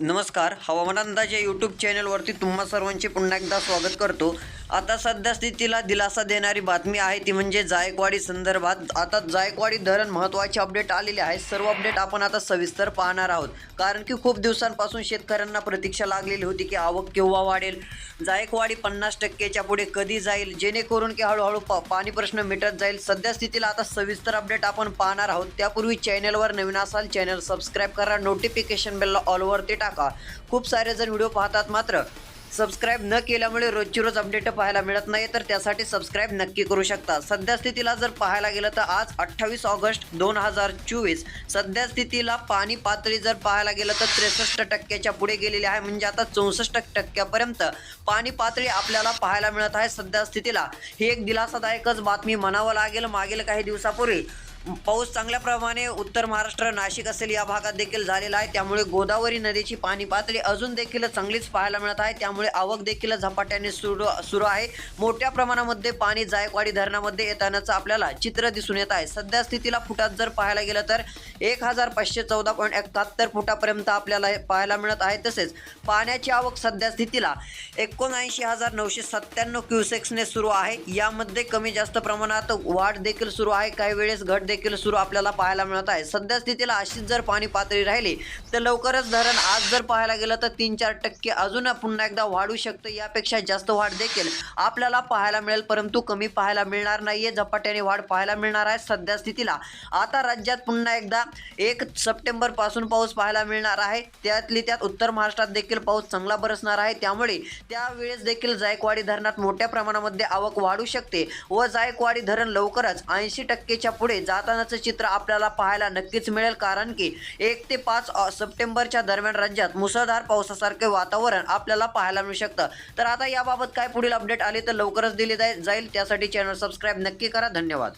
नमस्कार हवामान अंदाज या यूट्यूब चॅनलवरती तुम्हा सर्वांचे पुन्हा एकदा स्वागत करतो. आता सध्या स्थितीला दिलासा देणारी बातमी आहे ती म्हणजे जायकवाडी संदर्भात. आता जायकवाडी धरण महत्त्वाचे अपडेट आलेले आहेत. सर्व अपडेट आपण आता सविस्तर पाहणार आहोत. कारण की खूप दिवसांपासून शेतकऱ्यांना प्रतीक्षा लागलेली होती की आवक केव्हा वाढेल? जायकवाडी पन्नास टक्केच्या पुढे कधी जाईल? जेणेकरून की हळूहळू पा पाणी प्रश्न मिटत जाईल. सध्या स्थितीला आता सविस्तर अपडेट आपण पाहणार आहोत. त्यापूर्वी चॅनलवर नवीन असाल चॅनल सबस्क्राईब करा. नोटिफिकेशन बेलला ऑलवरती टाका. खूप सारे जण व्हिडिओ पाहतात मात्र सबस्क्राईब न केल्यामुळे रोजची रोज अपडेट पाहायला मिळत नाही तर त्यासाठी सबस्क्राईब नक्की करू शकता. सध्या स्थितीला जर पाहायला गेलं तर आज अठ्ठावीस ऑगस्ट दोन हजार चोवीस. सध्या स्थितीला पाणी पातळी जर पाहायला गेलं तर त्रेसष्ट टक्क्याच्या पुढे गेलेली आहे म्हणजे आता चौसष्ट टक्क्यापर्यंत पाणी पातळी आपल्याला पाहायला मिळत आहे सध्या स्थितीला. ही एक दिलासादायकच बातमी म्हणावं लागेल. मागील काही दिवसापूर्वी पाऊस चांगल्या प्रमाणे उत्तर महाराष्ट्र नाशिक असेल या भागात देखील झालेला आहे. त्यामुळे गोदावरी नदीची पाणी पातळी अजून देखील चांगलीच पाहायला मिळत आहे. त्यामुळे आवक देखील झपाट्याने सुरू सुरू आहे. मोठ्या प्रमाणामध्ये पाणी जायकवाडी धरणामध्ये येतानाचं आपल्याला चित्र दिसून येत आहे. सध्या स्थितीला फुटात जर पाहायला गेलं तर एक हजार पाचशे चौदा पॉईंट एकाहत्तर फुटापर्यंत आपल्याला पाहायला मिळत आहे. तसेच पाण्याची आवक सध्या स्थितीला एकोणऐंशी हजार नऊशे सत्त्याण्णव क्युसेक्सने सुरू आहे. यामध्ये कमी जास्त प्रमाणात वाढ देखील सुरू आहे. काही वेळेस घट देखील सुरू आपल्याला पाहायला मिळत आहे. सध्या स्थितीला अशीच जर पाणी पातळी राहिली तर लवकरच धरण आज जर पाहायला गेलं तर तीन चार टक्के अजून पुन्हा एकदा वाढू शकतं. यापेक्षा जास्त वाढ देखील आपल्याला पाहायला मिळेल परंतु कमी पाहायला मिळणार नाहीये. झपाट्याने वाढ पाहायला मिळणार आहे सध्या स्थितीला. आता राज्यात पुन्हा एकदा एक सप्टेंबरपासून पाऊस पाहायला मिळणार आहे. त्यातली त्यात उत्तर महाराष्ट्रात देखील पाऊस चांगला बरसणार आहे. त्यामुळे त्यावेळेस देखील जायकवाडी धरणात मोठ्या प्रमाणामध्ये आवक वाढू शकते व जायकवाडी धरण लवकरच ऐंशी टक्केच्या पुढे राहतानाचं चित्र आपल्याला पाहायला नक्कीच मिळेल कारण की एक ते पाच सप्टेंबरच्या दरम्यान राज्यात मुसळधार पावसासारखे वातावरण आपल्याला पाहायला मिळू शकतं. तर आता याबाबत काय पुढील अपडेट आले तर लवकरच दिली जाईल जाईल. त्यासाठी चॅनल सबस्क्राईब नक्की करा. धन्यवाद.